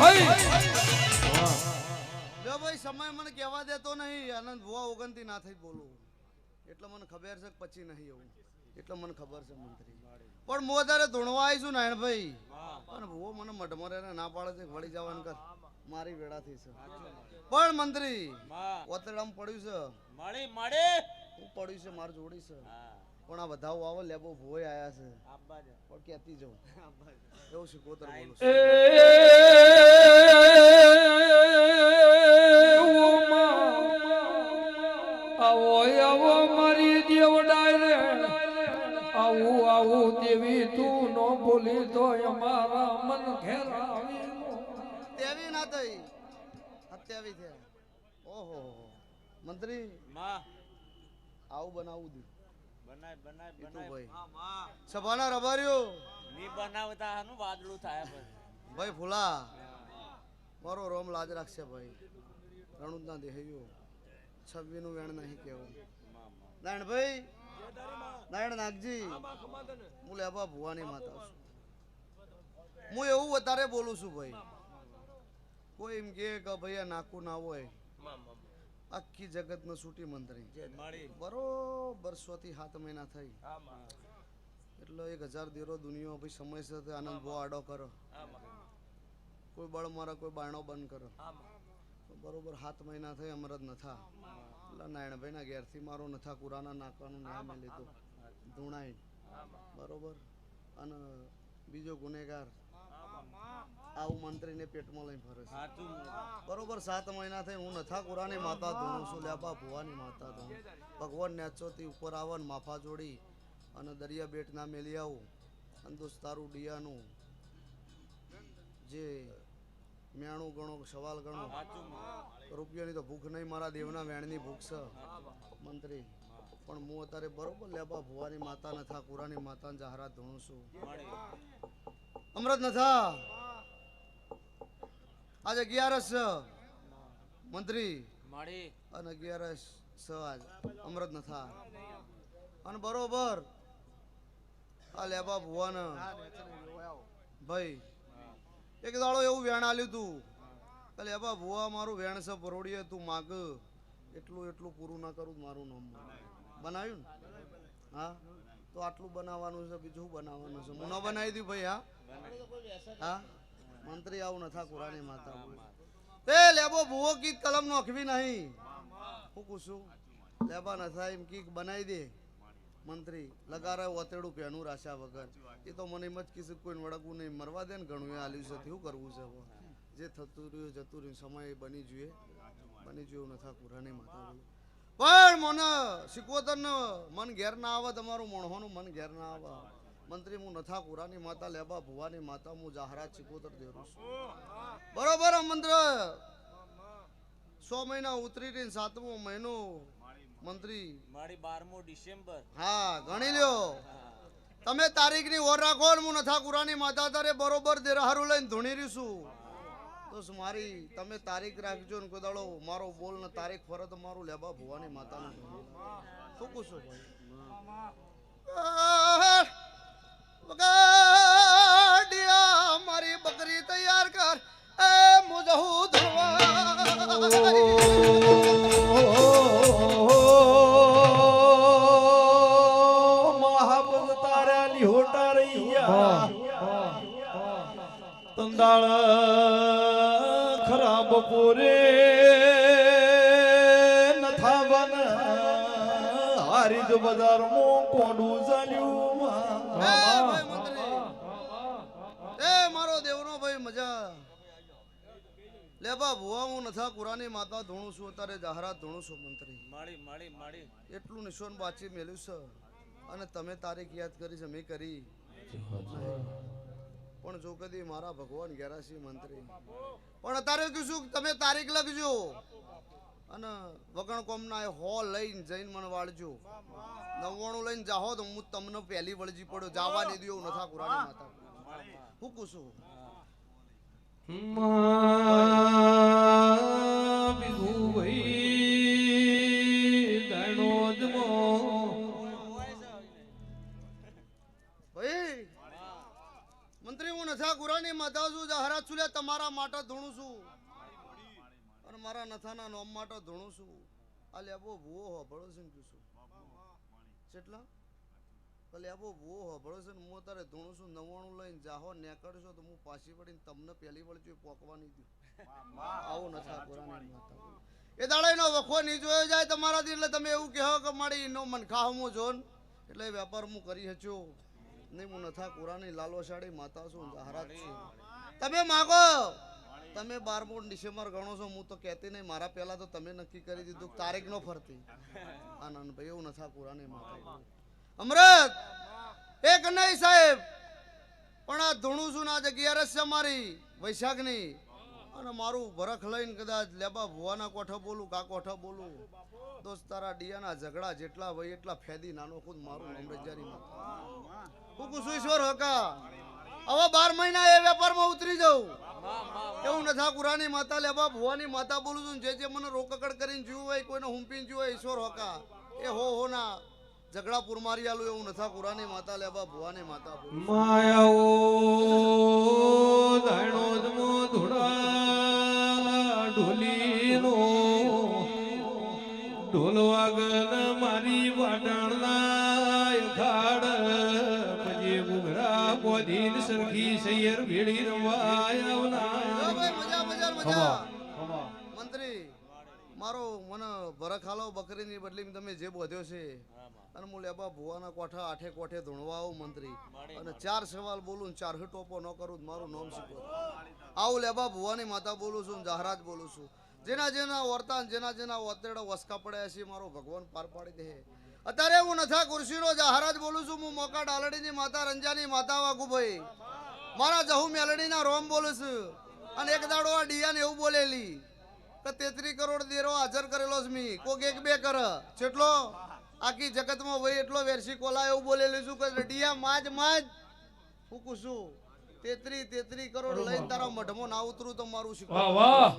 ભાઈ. જો ભાઈ સમય મને કહેવા દેતો નહીં. આનંદ ભુવા ઓગનથી ના થઈ બોલું. એટલે મને ખબર છે પછી નહીં એવું એટલે મને ખબર છે મંત્રી. પણ હું અત્યારે ધૂણવા આવીશું નાયણભાઈ પણ ભુવો મને મઢમરે ના પાડે છે વળી જવાનું કર. મારી વેળાથી છે. પણ મંત્રી ઓતરડામાં પડ્યું છે. મળી મળી. હું પડ્યું છે મારું જોડી છે. પણ આ બધા આવો લેબો ભોય આયા છે. પણ કહેતી જાઉં એવું શીખોતર બોલું ભૂલી તો અમારા મન ઘેરાવી તેવી ના થઈ. અત્યાવી છે. ઓહો મંત્રી માં. આવું બનાવું દઉં બનાય બનાય બનાય. ભાઈ. માં માં. સભાના રબારીઓ. ની બનાવતા હાનું વાદળું થાય પછી ભાઈ ફૂલા. મારો રોમ લાજ રાખશે ભાઈ. રણુદના દેહૈયો. છવ્વીનું વેણ નહીં કેવું. માં માં. નારાયણ ભાઈ નારાયણ નાગજી, હું લેવા ભુવાની માતા છું. હું એવું વધારે બોલું છું ભાઈ. કોઈ એમ કે ભાઈ આ નાકું ના હોય. આખી જગતમાં સુટી મંત્રી. બરોબર સો થી સાત મહિના થઈ. એટલે એક હજાર દેરો દુનિયા ભાઈ સમય સાથે આનંદ બહુ આડો કરો. કોઈ બળ મારા કોઈ બારણો બંધ કરો. બરોબર સાત મહિના થઈ, અમરત નથા એટલે નારાયણભાઈના ઘેરથી મારો નથા કુરાના નાખવાનું ન્યાય મેં લીધો. ધૂણાઈ. બરોબર? અને બીજો ગુનેગાર. આવું મંત્રીને પેટમાં લઈને ફરે છે. બરોબર? સાત મહિના થઈ હું નથા કુરાની માતા ધૂણું છું. લ્યાપા ભુવાની માતા ધૂણું. ભગવાન નેચોથી ઉપર આવન માફા જોડી અને દરિયા બેટના મેલી આવું. અને દોસ્તારું ડિયાનું જે મેણું ગણો સવાલ ગણો. રૂપિયાની તો ભૂખ નહીં, મારા દેવના વેણની ભૂખ છે, મંત્રી. પણ હું અત્યારે બરોબર લેબા ભુવાની માતા નથા, કુરાની માતા જાહેરાત ધૂણું છું. અમૃત નથા આજે અગિયારસ મંત્રી. અને અગિયારસ છે અમૃત નથા અને બરોબર, આ લેબા ભુવાના. ભાઈ, એક દાડો એવું વેણ આલ્યું તું. કે લેબા ભુવા મારું વેણ છે પરોડીએ તું માગ. એટલું એટલું પૂરું ના કરું, મારું નામ બનાવ્યું ને? હા? તો આટલું બનાવવાનું છે, બીજું બનાવવાનું છે? હું ન બનાવી દઉં ભાઈ, હા? હા? મંત્રી આવું નથા કુરાની માતા એ લેબો ભુવો કીક કલમ નોખવી નહીં. હું પૂછું? લેબા નથા એમ કીક બનાવી દે. મંત્રી, લગારે ઓતેડું પહેનું રાશા વગર. એ તો મને એમ જ કીધું કોઈ વળગવું નહીં. મરવા દે ને ઘણું એ આલ્યું છે. શું કરવું છે જે થતું રહ્યું જતું રહ્યું સમય બની જોઈએ બની જોયું નથા કુરાની માતા પણ મને શીખવતર મન ઘેર ના આવે તમારું મણહોનું મન ઘેર ના આવે. મંત્રી હું નથા કુરાની માતા લેબા ભુવાની માતા હું જાહરાત શીખવતર દેરું બરોબર મંત્ર સો મહિના ઉતરી રહીને સાતમો મહિનો મંત્રી. મારી બારમો ડિસેમ્બર. હા ગણી લ્યો. તમે તારીખની ઓર રાખો હું નથા કુરાની માતા તારે બરોબર દેરાહારું લઈને ધૂણી રહીશું તો શું મારી તમે તારીખ રાખજો ને કોઈ દાડો મારો બોલ ને તારીખ ફરે તો મારું લેબા ભુવાની માતાનું. શું ભાઈ મારી બકરી તૈયાર કર. એ મુજહુ ધરવા મહાપદ તારા લીહોટા રૈયા તંદાળ ખરાબ પોરે નથા બન જો બજાર મો કોડું ચાલ્યું એ મારો દેવનો ભાઈ મજા. લે બા ભુવા હું નથા કુરાની માતા ધોણું છું અત્યારે જાહેરાત ધોણું છું મંત્રી. મળી મળી મળી. એટલું નિશાન બાચી મેલ્યું છે. અને તમે તારીખ યાદ કરી છે મેં કરી. પણ જો કદી મારા ભગવાન ઘેરાસી મંત્રી. પણ અત્યારે કીધું તમે તારીખ લખજો. અને વગણ કોમના એ હો લઈને જઈને મને વાળજો. નવ્વાણું લઈને જાહો તો હું તમને પહેલી વળજી પડ્યો જવા નહીં દઉં નથા કુરાની માતા. હું પૂછું બીજું ભાઈ નથા ગુરાની માતા છું? જહરા છું તમારા માટે ધૂણું છું. અને મારા નથાના નોમ માટે ધૂણું છું. આ લેબો ભૂવો હોભળો છે ને કીધું કેટલા લેબો ભૂવો હોભળો છે ને, હું તારે ધૂણું છું નવાણું લઈને જાહો, નેકળશો તો હું પાછી પડીને તમને પહેલી વળજો પોકવાની દઉં. આવું નથા ગુરાની માતા એ દાડેનો વખો નહીં જોયો જાય તમારાથી, એટલે તમે એવું કહો કે મારી નો મનખા હું જોન. એટલે વેપાર હું કરી હચ્યો. નહીં હું નથા કુરાની લાલવશાળી માતા છું જહારાત છું. તમે માગો. તમે બારમો ડિસેમ્બર ગણો છો હું તો કહેતી નહીં મારા પહેલા તો તમે નક્કી કરી દીધું તારીખ નો ફરતી. આનંદ ભાઈ એવું નથા કુરાની માતા અમૃત! એક નહીં સાહેબ પણ આ ધૂણું છું ના જગ્યા છે મારી વૈશાખની. અને મારું ભરખ લઈને કદાચ લેબા ભુવાના કોઠો બોલું, કા કોઠો બોલું. દોસ્ત, તારા ડિયાના ઝઘડા જેટલા હોય એટલા ફેદી નાનો ખુદ મારું કુશું હકા હવે બાર મહિના એ વેપારમાં ઉતરી જાઉં. એવું નથા કુરાની માતા લેબા ભુવાની માતા બોલું છું જે જે મને રોકકડ કરીને જીવું હોય, કોઈને હુંપીને જીવું હોય, ઈશ્વર હોકા એ હો હો ના. ઝઘડા પુર મારી આલું એવું નથા કુરાની માતા લેબા ભુવાની માતા બોલું ઓ ધોળા ઢોલીનો ઢોલ વાગન મારી વાટાણના ખાડ. પછી ઘૂઘરા બોધીન સરખી સૈયર ભેળી મજા મંત્રી મારો મને ભરખાલો બકરીની બદલી તમે જે બોધ્યો છે અને હું લેબા ભુવાના કોઠા આઠે કોઠે ધૂણવા આવું મંત્રી. અને ચાર સવાલ બોલું ચાર ટોપો ન કરું મારું નામ શીખવું આવું લેબા ભુવાની માતા બોલું છું ને બોલું છું. જેના જેના વર્તાન, જેના જેના ઓતેડા વસકા પડ્યા છે, મારો ભગવાન પાર પાડી દે. અત્યારે હું નથા ખુરશીનો જ બોલું છું, હું મોકા ડાલડીની માતા, રંજાની માતા વાઘુભાઈ મારા જહુ મેલડીના રોમ બોલું છું. અને એક દાડો આ ડિયાને એવું બોલેલી કે તેત્રી કરોડ દેરો હાજર કરેલો છે મી. કોક એક બે કર. જેટલો આખી જગતમાં ભાઈ એટલો વેરસી કોલા એવું બોલેલું છું કે ડિયા માજ માજ હું કુશું તેત્રી તેત્રી કરોડ લઈને તારા મઢમાં ના ઉતરું તો મારું વાહ વાહ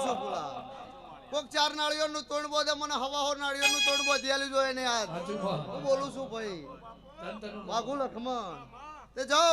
શીખવું વાહ કોક ચાર નાળિયેરનું તોડ બોધે મને હવા હો નું તોણ બોધી. આલી જોઈએ ને યાર હું બોલું છું ભાઈ. વાઘુ લખમણ. તે જાઓ.